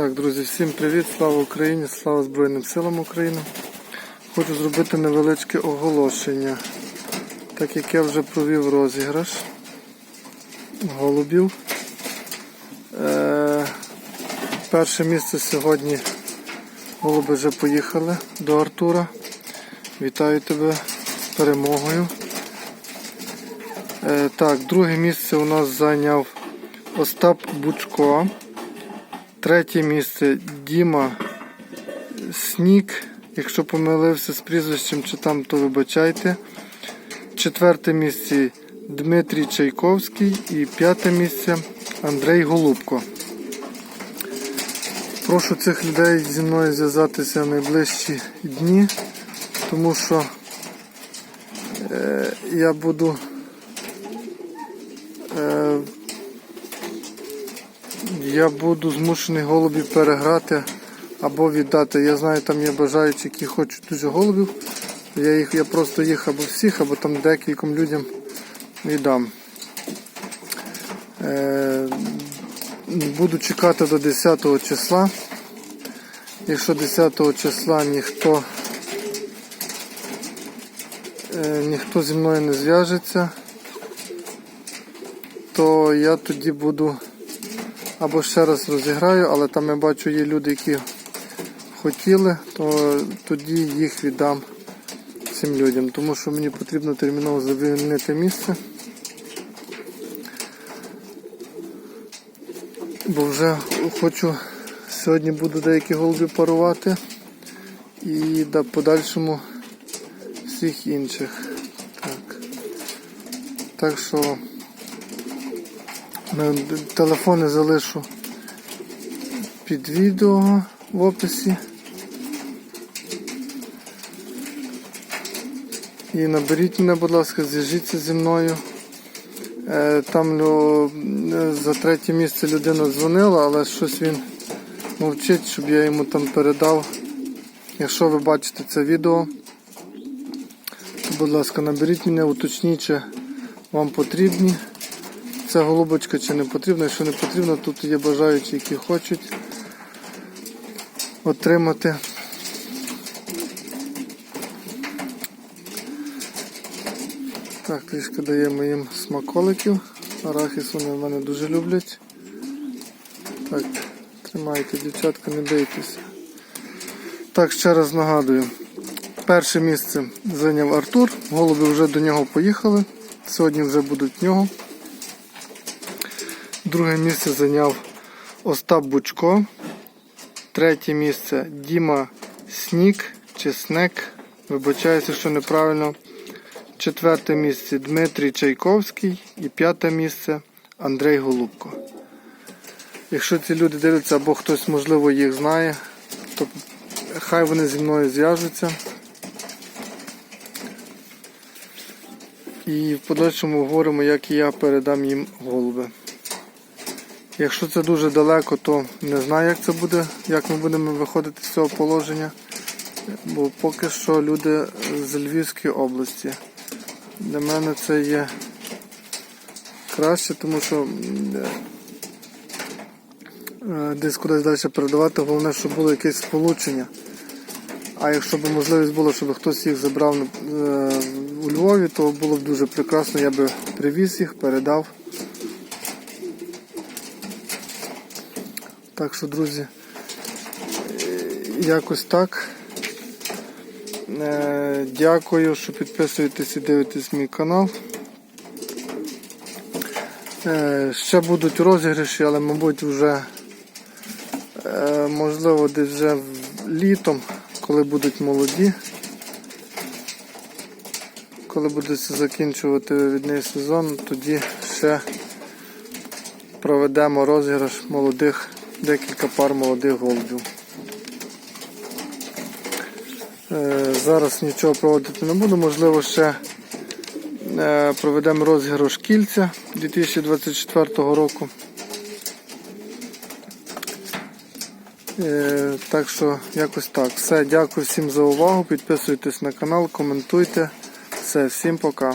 Так, друзі, всім привіт, слава Україні, слава Збройним силам України. Хочу зробити невеличке оголошення, так як я вже провів розіграш голубів. Е, перше місце сьогодні голуби вже поїхали до Артура. Вітаю тебе з перемогою. Е, так, друге місце у нас зайняв Остап Бучко. Третє місце Діма Снік. Якщо помилився з прізвищем чи там, то вибачайте. Четверте місце Дмитрій Чайковський і п'яте місце Андрей Голубко. Прошу цих людей зі мною зв'язатися в найближчі дні, тому що е, я буду е, я буду змушений голубів переграти або віддати. Я знаю, там є бажаючі, які хочуть дуже голубів. Я їх, я просто їх або всіх, або там декільком людям віддам. Е, буду чекати до 10 числа. Якщо 10 числа ніхто, е, ніхто зі мною не зв'яжеться, то я тоді буду або ще раз розіграю, але там я бачу є люди, які хотіли, то тоді їх віддам цим людям, тому що мені потрібно терміново завільнити місце. Бо вже хочу, сьогодні буду деякі голуби парувати і да, подальшому всіх інших. Так, так що Телефони залишу під відео в описі. І наберіть мене, будь ласка, зв'яжіться зі мною. Е, Там за третє місце людина дзвонила, але щось він мовчить, щоб я йому там передав. Якщо ви бачите це відео, то будь ласка, наберіть мене, уточніть, чи вам потрібні. Ця голубочка чи не потрібна, якщо не потрібно, тут є бажаючі, які хочуть отримати. Так, трішки даємо їм смаколиків. Арахіс вони в мене дуже люблять. Так, тримайте, дівчатка, не бийтеся. Так, ще раз нагадую. Перше місце зайняв Артур, голуби вже до нього поїхали. Сьогодні вже будуть в нього. Друге місце зайняв Остап Бучко. Третє місце Діма Снік чи Снек. Вибачаюся, що неправильно. Четверте місце Дмитрій Чайковський. І п'яте місце Андрей Голубко. Якщо ці люди дивляться або хтось, можливо, їх знає, то хай вони зі мною зв'яжуться. І в подальшому говоримо, як і я передам їм голуби. Якщо це дуже далеко, то не знаю, як це буде, як ми будемо виходити з цього положення. Бо поки що люди з Львівської області. Для мене це є краще, тому що е, десь кудись далі передавати, головне, щоб було якесь сполучення. А якщо б можливість була, щоб хтось їх забрав е, у Львові, то було б дуже прекрасно, я би привіз їх, передав. Так що, друзі, якось так. Е, Дякую, що підписуєтесь і дивитесь мій канал. Е, Ще будуть розіграші, але, мабуть, вже е, можливо десь вже літом, коли будуть молоді. Коли буде закінчувати вивідний сезон, тоді ще проведемо розіграш молодих, декілька пар молодих голубів. Е, Зараз нічого проводити не буду, можливо, ще е, проведемо розіграш кільця 2024 року. Е, Так що якось так. Все, дякую всім за увагу. Підписуйтесь на канал, коментуйте. Все, всім пока.